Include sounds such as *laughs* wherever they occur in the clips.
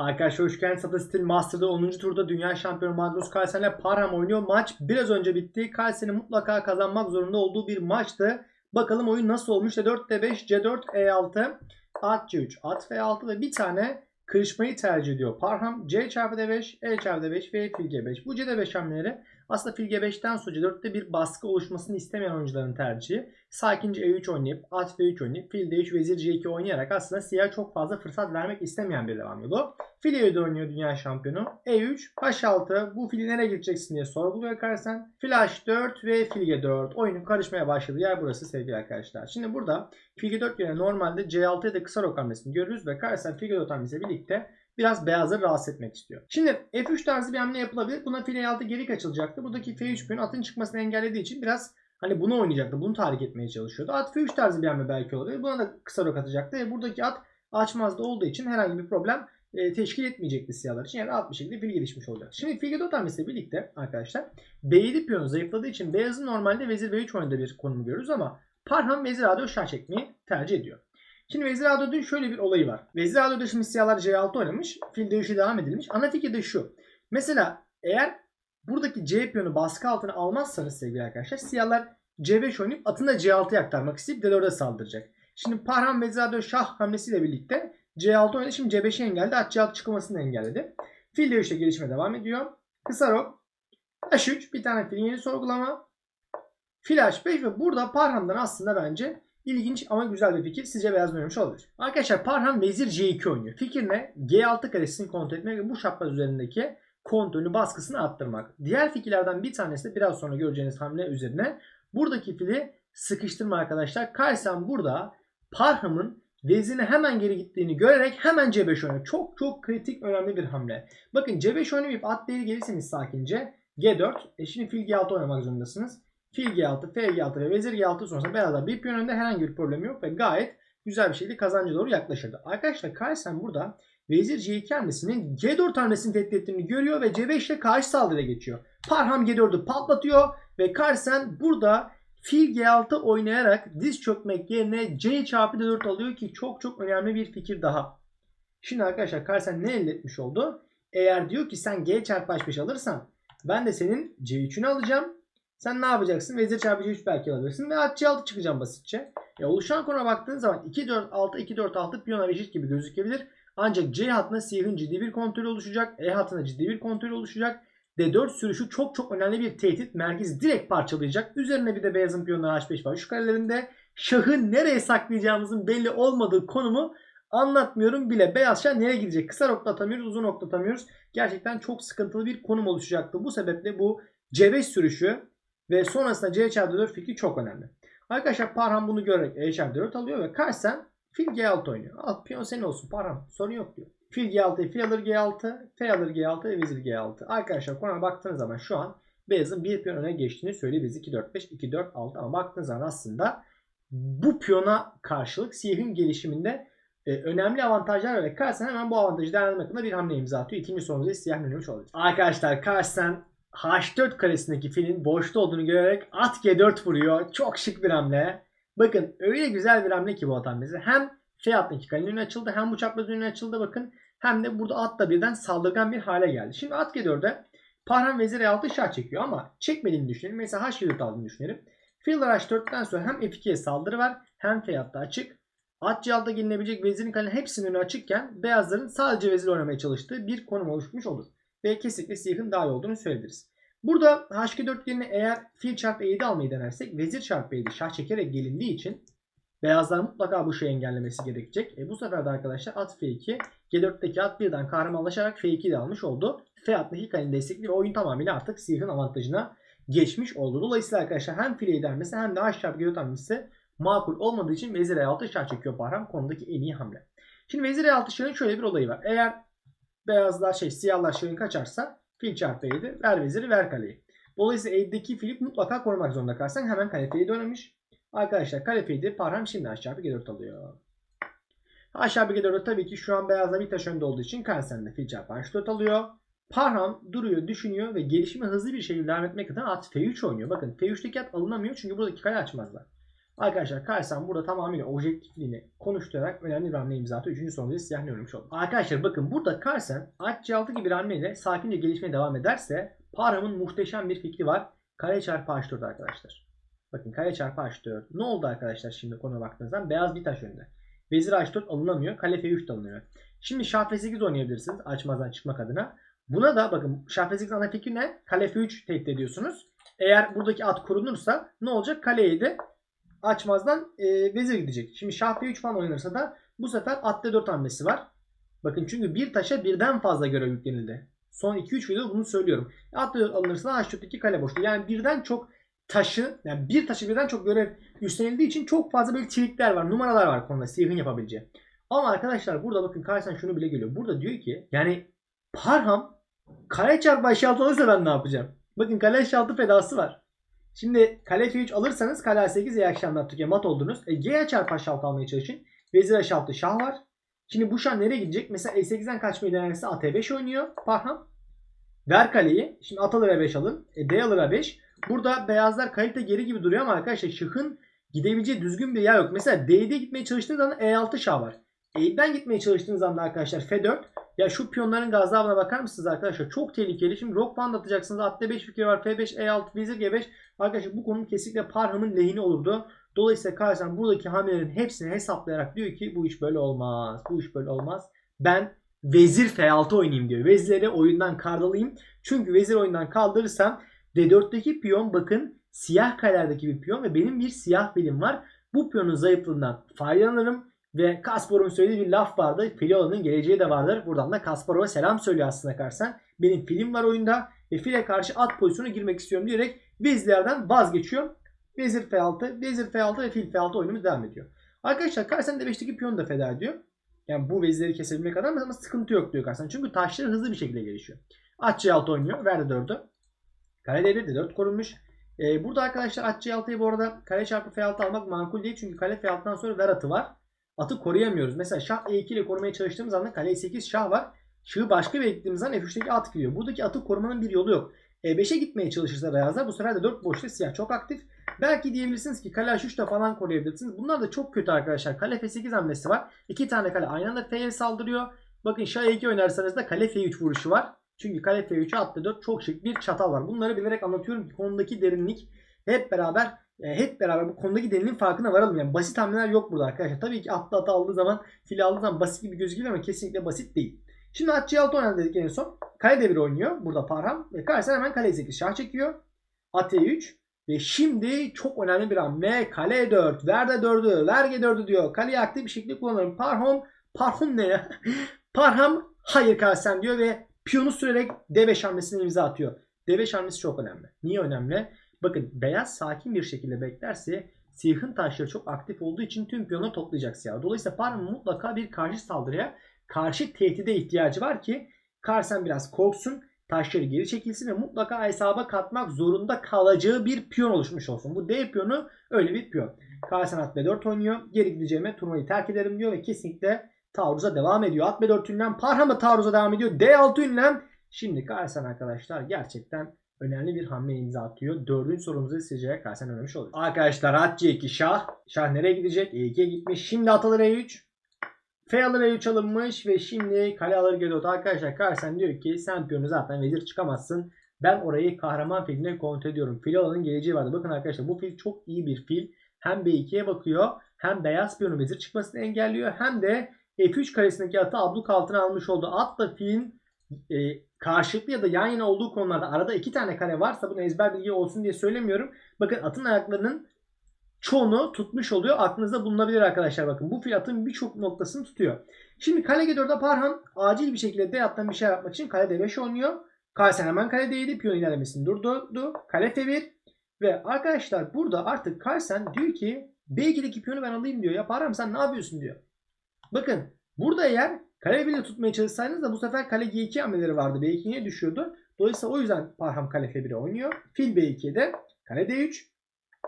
Arkadaşlar hoş geldiniz. Sata Steel Master'da 10. turda Dünya Şampiyonu Magnus Carlsen ile Parham oynuyor. Maç biraz önce bitti. Carlsen'in mutlaka kazanmak zorunda olduğu bir maçtı. Bakalım oyun nasıl olmuş? İşte 4'te 5, C4, E6, At C3, At F6 ve bir tane kırışmayı tercih ediyor. Parham C çarpı D5, E çarpı D5 ve fil G5. Bu C5 hamleleri aslında fil G5'ten sonra C4'te bir baskı oluşmasını istemeyen oyuncuların tercihi. Sakince E3 oynayıp, At F3 oynayıp, fil D3, Vezir C2 oynayarak aslında siyah çok fazla fırsat vermek istemeyen bir devam yolu. Fil E7 oynuyor dünya şampiyonu. E3, H6 bu fili nereye gideceksin diye sorguluyor Carlsen. Fil H4 ve fil G4. Oyunun karışmaya başladığı yer burası sevgili arkadaşlar. Şimdi burada fil G4 yerine normalde C6'ya da kısa rok hamlesini görürüz ve Carlsen fil G4 hamlesiyle birlikte biraz beyazları rahatsız etmek istiyor. Şimdi F3 tarzı bir hamle yapılabilir. Buna fil E6 geri kaçılacaktı. Buradaki F3 piyonu atın çıkmasını engellediği için biraz hani bunu oynayacaktı. Bunu tahrik etmeye çalışıyordu. At F3 tarzı bir hamle belki olabilir. Buna da kısa rok atacaktı. Ve buradaki at açmazda olduğu için herhangi bir problem e, teşkil etmeyecekti siyahlar için. Yani rahat bir şekilde fil gelişmiş olacak. Şimdi fil G4 hamlesiyle birlikte arkadaşlar B7 piyonu zayıfladığı için beyazın normalde vezir B3 oyunda bir konumu görürüz ama Parham vezir A4 şah çekmeyi tercih ediyor. Şimdi vezir A4'ün şöyle bir olayı var. Vezir A4'de şimdi siyahlar C6 oynamış. Fil D3'e devam edilmiş. Ana fikir de şu. Mesela eğer buradaki C piyonu baskı altına almazsanız sevgili arkadaşlar siyahlar C5 oynayıp atını da C6'ya aktarmak isteyip D4'e saldıracak. Şimdi Parham vezir A4 şah hamlesiyle birlikte C6 oynadı. Şimdi C5'i engelledi. At C6 çıkılmasını engelledi. Fil D3'te gelişme devam ediyor. Kısa rok. H3 bir tane filin yeni sorgulama. Fil H5 ve burada Parham'dan aslında bence ilginç ama güzel bir fikir. Sizce beyaz oynamış olabilir. Arkadaşlar Parham vezir C2 oynuyor. Fikir ne? G6 karesini kontrol etmek ve bu çapraz üzerindeki kontrolü baskısını arttırmak. Diğer fikirlerden bir tanesi de biraz sonra göreceğiniz hamle üzerine buradaki fili sıkıştırma arkadaşlar. Carlsen burada Parham'ın vezirine hemen geri gittiğini görerek hemen C5 oynuyor. Çok çok kritik önemli bir hamle. Bakın C5 oynamayıp at değil gelirseniz sakince G4. E şimdi fil G6 oynamak zorundasınız. Fil G6, F G6 ve vezir G6 sonrasında beyazlar bir piyon önünde herhangi bir problem yok ve gayet güzel bir şekilde kazanca doğru yaklaşırdı. Arkadaşlar Carlsen burada vezir C2 hamlesinin G4 hamlesini tehdit ettiğini görüyor ve C5 ile karşı saldırıya geçiyor. Parham G4'ü patlatıyor ve Carlsen burada fil G6 oynayarak diz çökmek yerine C çarpı D4 alıyor ki çok çok önemli bir fikir daha. Şimdi arkadaşlar Carlsen ne elde etmiş oldu? Eğer diyor ki sen G çarpı H5 alırsan ben de senin C3'ünü alacağım. Sen ne yapacaksın? Vezir çarpı C3 belki alabilirsin ve at C6 çıkacağım basitçe. E, oluşan kona baktığın zaman 2-4-6 2-4-6 piyona eşit gibi gözükebilir. Ancak C hattında siyahın ciddi bir kontrolü oluşacak. E hattında ciddi bir kontrolü oluşacak. D4 sürüşü çok çok önemli bir tehdit. Merkezi direkt parçalayacak. Üzerine bir de beyazın piyonları H5 var. Şu karelerinde şahı nereye saklayacağımızın belli olmadığı konumu anlatmıyorum bile. Beyaz şah nereye gidecek? Kısa nokta atamıyoruz, uzun nokta atamıyoruz. Gerçekten çok sıkıntılı bir konum oluşacaktı. Bu sebeple bu C5 sürüşü ve sonrasında C çarpı 4 fikri çok önemli. Arkadaşlar Parham bunu görerek E çarpı 4 alıyor ve Carlsen fil G6 oynuyor. Al piyon senin olsun Parham sorun yok diyor. Fil G6, fil alır G6, F alır G6 ve vezir G6. Arkadaşlar kona baktığınız zaman şu an beyazın bir piyon öne geçtiğini söylüyor. Biz 2 4 5 2 4 6 ama baktığınız zaman aslında bu piyona karşılık siyahın gelişiminde e, önemli avantajlar var ve Carlsen hemen bu avantajı değerlendirmek adına bir hamle imza atıyor. İkinci sorumuzu siyah yönelmiş olacak. Arkadaşlar Carlsen H4 karesindeki filin boşta olduğunu görerek at G4 vuruyor. Çok şık bir hamle. Bakın öyle güzel bir hamle ki bu at hamlesi. Hem F hattındaki kalenin açıldı hem bu çapraz önü açıldı bakın. Hem de burada at da birden saldırgan bir hale geldi. Şimdi at G4'e Parham vezir E6 şah çekiyor ama çekmediğini düşünelim. Mesela H4 aldığını düşünelim. Filler H4'ten sonra hem F2'ye saldırı var hem F hattı açık. At C6'da gelinebilecek vezirin kalenin hepsinin önü açıkken beyazların sadece vezir oynamaya çalıştığı bir konum oluşmuş olur. Ve kesinlikle siyahın daha iyi olduğunu söyleyebiliriz. Burada H2 yerine eğer fil çarpı E7 almayı denersek vezir çarpı E7 şah çekerek gelindiği için beyazlar mutlaka bu şeyi engellemesi gerekecek. E bu sefer de arkadaşlar at F2 G4'teki at birden kahramanlaşarak F2'yi de almış oldu. F hattındaki kalenin destekli oyun tamamıyla artık siyahın avantajına geçmiş oldu. Dolayısıyla arkadaşlar hem file ilermesi hem de H çarpı G4 hamlesi makul olmadığı için vezir E6 şah çekiyor Bahram konudaki en iyi hamle. Şimdi vezir E6 şahın şöyle bir olayı var. Eğer beyazlar şey siyahlar şahın kaçarsa fil çarpı E7 ver veziri ver kaleyi. Dolayısıyla E'deki fili mutlaka korumak zorunda kalsan hemen kale F7 oynamış. Arkadaşlar kale F7 Parham şimdi H çarpı G4 alıyor. H çarpı G4 tabii ki şu an beyazlar bir taş önde olduğu için Carlsen de fil çarpı H4 alıyor. Parham duruyor, düşünüyor ve gelişimi hızlı bir şekilde devam etmek adına at F3 oynuyor. Bakın F3'teki at alınamıyor çünkü buradaki kale açmazlar. Arkadaşlar Kaysan burada tamamıyla objektifliğini konuşturarak önemli bir hamle imza atıyor. Üçüncü sorumuzda siyah ne ölmüş oldu. Arkadaşlar bakın burada Kaysan at C6 gibi bir hamleyle sakince gelişmeye devam ederse Parham'ın muhteşem bir fikri var. Kale çarpı H4 arkadaşlar. Bakın kale çarpı H4. Ne oldu arkadaşlar şimdi konuya baktığınızda? Beyaz bir taş önde. Vezir H4 alınamıyor. Kale F3 de alınıyor. Şimdi Şah F8 oynayabilirsiniz açmazdan çıkmak adına. Buna da bakın Şah F8 ana fikri ne? Kale F3 tehdit ediyorsunuz. Eğer buradaki at korunursa ne olacak? Kaleyi de açmazdan e, vezir gidecek. Şimdi Şah F3 falan oynanırsa da bu sefer at D4 hamlesi var. Bakın çünkü bir taşa birden fazla görev yüklenildi. Son 2-3 videoda bunu söylüyorum. At D4 alınırsa da H4'teki kale boşluğu. Yani birden çok taşı yani bir taşı birden çok görev üstlenildiği için çok fazla böyle trikler var, numaralar var konuda sihrin yapabileceği. Ama arkadaşlar burada bakın karşısına şunu bile geliyor. Burada diyor ki yani Parham kale çarpı H6 alırsa ben ne yapacağım? Bakın kale H6 fedası var. Şimdi kale F3 alırsanız kale A8 iyi akşamlar Türkiye mat oldunuz. E, G çarpı H6 almaya çalışın. Vezir H6 şah var. Şimdi bu şah nereye gidecek? Mesela E8'den kaçmayı denerse at E5 oynuyor Parham. Ver kaleyi. Şimdi at alır E5 alın. E, D alır E5. Burada beyazlar kalite geri gibi duruyor ama arkadaşlar şıkın gidebileceği düzgün bir yer yok. Mesela D'de gitmeye çalıştığınız zaman E6 şah var. E'den gitmeye çalıştığınız anda arkadaşlar F4. Ya şu piyonların gazabına bakar mısınız arkadaşlar? Çok tehlikeli. Şimdi Rock Band atacaksınız. At D5 fikri var. F5, E6, Vezir G5. Arkadaşlar bu konu kesinlikle Parham'ın lehine olurdu. Dolayısıyla Kaysan buradaki hamlelerin hepsini hesaplayarak diyor ki bu iş böyle olmaz. Bu iş böyle olmaz. Ben Vezir F6 oynayayım diyor. Vezirleri oyundan kaldırayım. Çünkü vezir oyundan kaldırırsam D4'teki piyon bakın siyah karelerdeki bir piyon ve benim bir siyah filim var. Bu piyonun zayıflığından faydalanırım. Ve Kasparov'un söylediği bir laf vardı. Filola'nın geleceği de vardır. Buradan da Kasparov'a selam söylüyor aslında karşıdan. Benim filim var oyunda ve file karşı at pozisyonu girmek istiyorum diyerek vezirlerden vazgeçiyor. Vezir F6, Vezir F6 ve fil F6 oyunumuz devam ediyor. Arkadaşlar karşısında D5'teki piyonu da feda ediyor. Yani bu vezirleri kesebilmek kadar ama sıkıntı yok diyor karşısında. Çünkü taşları hızlı bir şekilde gelişiyor. At C6 oynuyor. Verdi 4'ü. Kale D1 de 4 korunmuş. Ee, burada arkadaşlar at C6'yı bu arada kale çarpı F6 almak makul değil. Çünkü kale F6'dan sonra ver atı var. Atı koruyamıyoruz. Mesela şah E2 ile korumaya çalıştığımız anda kale E8 şah var. Şahı başka bir gittiğimiz zaman F3'teki at gidiyor. Buradaki atı korumanın bir yolu yok. E5'e gitmeye çalışırsa beyazlar bu sefer de 4 boşta siyah çok aktif. Belki diyebilirsiniz ki kale H3'te falan koruyabilirsiniz. Bunlar da çok kötü arkadaşlar. Kale F8 hamlesi var. İki tane kale aynı anda F'ye saldırıyor. Bakın şah E2 oynarsanız da kale F3 vuruşu var. Çünkü kale F3'e attı 4 çok şık bir çatal var. Bunları bilerek anlatıyorum ki konudaki derinlik hep beraber e, hep beraber bu konudaki delinin farkına varalım. Yani basit hamleler yok burada arkadaşlar. Tabii ki atlı atı aldığı zaman fili aldığı zaman basit gibi gözüküyor ama kesinlikle basit değil. Şimdi at C6 oynadı dedik en son. Kale devri oynuyor burada Parham. Ve karşısına hemen kale 8 şah çekiyor. At E3. Ve şimdi çok önemli bir hamle. Kale 4. Ver de 4'ü. Ver G4'ü diyor. Kaleyi aktif bir şekilde kullanırım. Parham. Parham ne ya? *laughs* Parham hayır karşısın diyor ve piyonu sürerek D5 hamlesine imza atıyor. D5 hamlesi çok önemli. Niye önemli? Bakın beyaz sakin bir şekilde beklerse siyahın taşları çok aktif olduğu için tüm piyonu toplayacak siyah. Dolayısıyla Parham'ın mutlaka bir karşı saldırıya, karşı tehdide ihtiyacı var ki Karsen biraz korksun, taşları geri çekilsin ve mutlaka hesaba katmak zorunda kalacağı bir piyon oluşmuş olsun. Bu D piyonu öyle bir piyon. Karsen at B4 oynuyor. Geri gideceğime turnuvayı terk ederim diyor ve kesinlikle taarruza devam ediyor. At B4 ünlem, Parham'a taarruza devam ediyor. D6 ünlem. Şimdi Karsen arkadaşlar gerçekten önemli bir hamle imza atıyor. Dördüncü sorumuzu sizce Karsen önermiş oluyor. Arkadaşlar at C2 şah. Şah nereye gidecek? E2'ye gitmiş. Şimdi at alır E3. F alır E3 alınmış ve şimdi kale alır G4. Arkadaşlar Karsen diyor ki sen piyonu zaten vezir çıkamazsın. Ben orayı kahraman filine kontrol ediyorum. Fil alanın geleceği vardı. Bakın arkadaşlar bu fil çok iyi bir fil. Hem B2'ye bakıyor hem beyaz piyonu vezir çıkmasını engelliyor hem de F3 karesindeki atı abluk altına almış oldu. At da filin e, karşılıklı ya da yan yana olduğu konularda arada iki tane kare varsa bunu ezber bilgi olsun diye söylemiyorum. Bakın atın ayaklarının çoğunu tutmuş oluyor. Aklınızda bulunabilir arkadaşlar bakın. Bu fil atın birçok noktasını tutuyor. Şimdi kale G4'de Parhan acil bir şekilde D bir şey yapmak için kale D5 oynuyor. Karsen hemen kale D7 piyon ilerlemesini durdurdu. Kale F1 ve arkadaşlar burada artık Karsen diyor ki B2'deki piyonu ben alayım diyor. Ya Parham sen ne yapıyorsun diyor. Bakın burada eğer kale bile tutmaya çalışsaydınız da bu sefer kale G2 hamleleri vardı. B2'ye düşüyordu. Dolayısıyla o yüzden Parham kale F1'e oynuyor. Fil B2'de kale D3.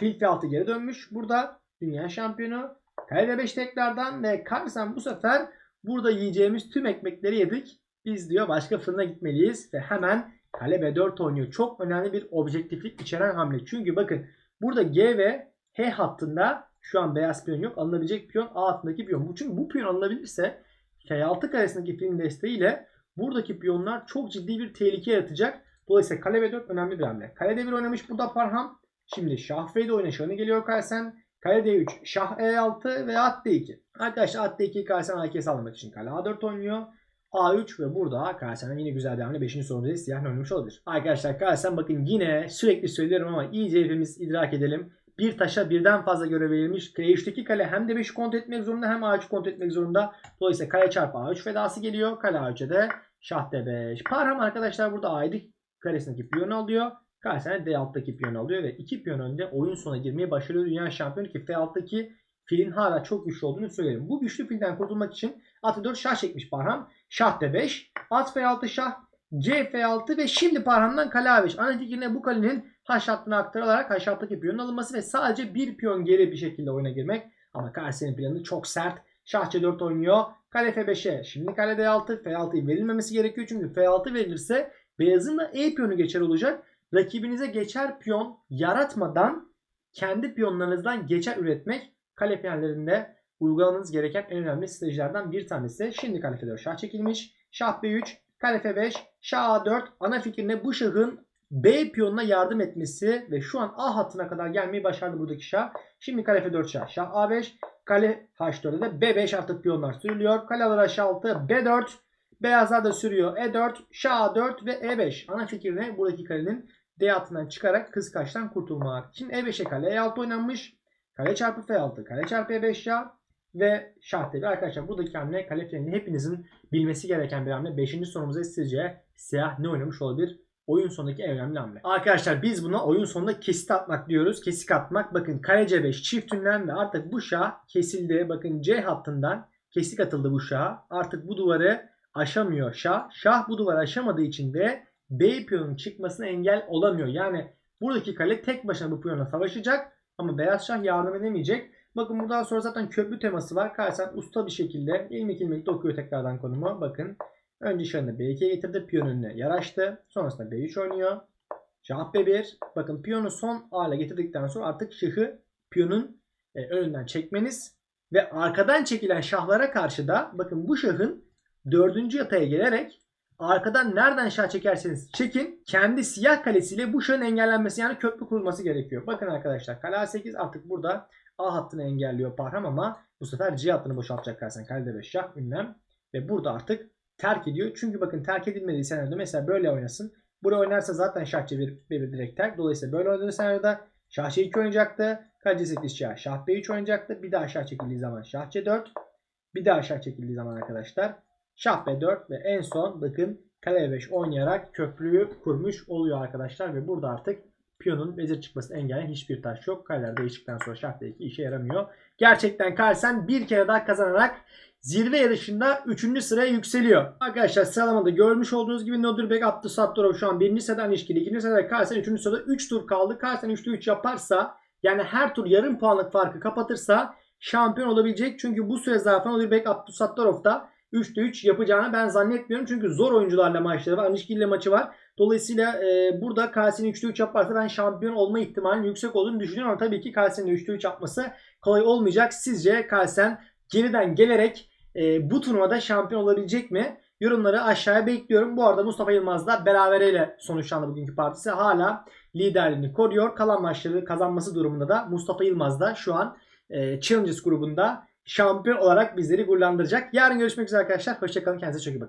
Fil F6 geri dönmüş. Burada dünya şampiyonu. Kale D5 tekrardan ve Carlsen bu sefer burada yiyeceğimiz tüm ekmekleri yedik. Biz diyor başka fırına gitmeliyiz ve hemen kale B4 oynuyor. Çok önemli bir objektiflik içeren hamle. Çünkü bakın burada G ve H hattında Şu an beyaz piyon yok. Alınabilecek piyon A altındaki piyon. Bu çünkü bu piyon alınabilirse F6 karesindeki filin desteğiyle buradaki piyonlar çok ciddi bir tehlike yaratacak. Dolayısıyla kale B4 önemli bir hamle. Kale D1 oynamış burada Parham. Şimdi şah F7 oynayışını geliyor Kalsen. Kale D3, şah E6 ve at D2. Arkadaşlar at D2 Kalsen AKS almak için kale A4 oynuyor. A3 ve burada Kalsen'den yine güzel hamle. 5. sorumuzda siyah oynamış olabilir. Arkadaşlar Kalsen bakın yine sürekli söylüyorum ama iyice hepimiz idrak edelim. Bir taşa birden fazla görev verilmiş. K3'teki kale hem de 5'i kontrol etmek zorunda hem A3'ü kontrol etmek zorunda. Dolayısıyla kale çarpı A3 fedası geliyor. Kale A3'e de şah D5. Parham arkadaşlar burada A7 karesindeki piyonu alıyor. Kalsen D6'daki piyonu alıyor ve iki piyon önde oyun sonuna girmeyi başarıyor dünya şampiyonu ki F6'daki filin hala çok güçlü olduğunu söyleyelim. Bu güçlü filden kurtulmak için atı 4 şah çekmiş Parham. Şah D5, at F6 şah, C F6 ve şimdi Parham'dan kale A5. Ana fikrine bu kalenin H hattına aktarılarak H hattaki piyonun alınması ve sadece bir piyon geri bir şekilde oyuna girmek. Ama Kalsen'in planı çok sert. Şah C4 oynuyor. Kale F5'e. Şimdi kale D6. F6'yı verilmemesi gerekiyor. Çünkü F6 verilirse beyazın da E piyonu geçer olacak. Rakibinize geçer piyon yaratmadan kendi piyonlarınızdan geçer üretmek kale finallerinde uygulamanız gereken en önemli stratejilerden bir tanesi. Şimdi kale F4 şah çekilmiş. Şah B3, kale F5, şah A4. Ana fikrine bu şahın B piyonuna yardım etmesi ve şu an A hattına kadar gelmeyi başardı buradaki şah. Şimdi kale F4 şah, şah A5, kale H4'e de B5 artık piyonlar sürülüyor. Kale alır H6, B4, beyazlar da sürüyor E4, şah A4 ve E5. Ana fikrine buradaki kalenin D hattından çıkarak kıskaçtan kurtulmak. Şimdi E5'e kale E6 oynanmış. Kale çarpı F6, kale çarpı E5 şah ve şah dedi. Arkadaşlar buradaki hamle kale finalini hepinizin bilmesi gereken bir hamle. 5. sorumuza sizce siyah ne oynamış olabilir? Oyun sonundaki en önemli hamle. Arkadaşlar biz buna oyun sonunda kesit atmak diyoruz. Kesik atmak. Bakın kale C5 çift ve artık bu şah kesildi. Bakın C hattından kesik atıldı bu şah. Artık bu duvarı aşamıyor şah. Şah bu duvarı aşamadığı için de B piyonun çıkmasına engel olamıyor. Yani buradaki kale tek başına bu piyonla savaşacak ama beyaz şah yardım edemeyecek. Bakın buradan sonra zaten köprü teması var. Karsen usta bir şekilde ilmek ilmek dokuyor tekrardan konumu. Bakın önce şahını B2'ye getirdi. Piyon önüne yaraştı. Sonrasında B3 oynuyor. Şah B1. Bakın piyonu son hale getirdikten sonra artık şahı piyonun e, önünden çekmeniz ve arkadan çekilen şahlara karşı da bakın bu şahın dördüncü yataya gelerek arkadan nereden şah çekerseniz çekin kendi siyah kalesiyle bu şahın engellenmesi yani köprü kurulması gerekiyor. Bakın arkadaşlar kale A8 artık burada A hattını engelliyor Parham ama bu sefer C hattını boşaltacak Kalsen. Kalede 5 şah ünlem ve burada artık terk ediyor. Çünkü bakın terk edilmediği senaryoda mesela böyle oynasın. Buraya oynarsa zaten şah C1 B1 direkt terk. Dolayısıyla böyle oynadığı senaryoda şah C2 oynayacaktı. Kale C8 şah. Şah B3 oynayacaktı. Bir daha şah çekildiği zaman şah C4. Bir daha şah çekildiği zaman arkadaşlar şah B4 ve en son bakın kale E5 oynayarak köprüyü kurmuş oluyor arkadaşlar ve burada artık piyonun vezir çıkmasını engelleyen hiçbir taş yok. Kaleler değiştikten sonra şah D2 işe yaramıyor. Gerçekten Carlsen bir kere daha kazanarak zirve yarışında 3. sıraya yükseliyor. Arkadaşlar sıralamada görmüş olduğunuz gibi Nodirbek Abdü Sattorov şu an 1. sıradan ilişkili. 2. sırada Carlsen 3. sırada 3 tur kaldı. Carlsen 3'te 3 yaparsa yani her tur yarım puanlık farkı kapatırsa şampiyon olabilecek. Çünkü bu süre zarfında Nodirbek Abdü Sattorov da 3'te 3 yapacağını ben zannetmiyorum. Çünkü zor oyuncularla maçları var. Anişki ile maçı var. Dolayısıyla e, burada Kalsi'nin 3'te 3 yaparsa ben şampiyon olma ihtimalinin yüksek olduğunu düşünüyorum. Ama tabii ki Kalsi'nin 3'te 3 yapması kolay olmayacak. Sizce Kalsen geriden gelerek e, bu turnuvada şampiyon olabilecek mi? Yorumları aşağıya bekliyorum. Bu arada Mustafa Yılmaz da berabereyle sonuçlandı bugünkü partisi. Hala liderliğini koruyor. Kalan maçları kazanması durumunda da Mustafa Yılmaz da şu an e, Challenges grubunda şampiyon olarak bizleri gururlandıracak. Yarın görüşmek üzere arkadaşlar. Hoşçakalın. Kendinize çok iyi bakın.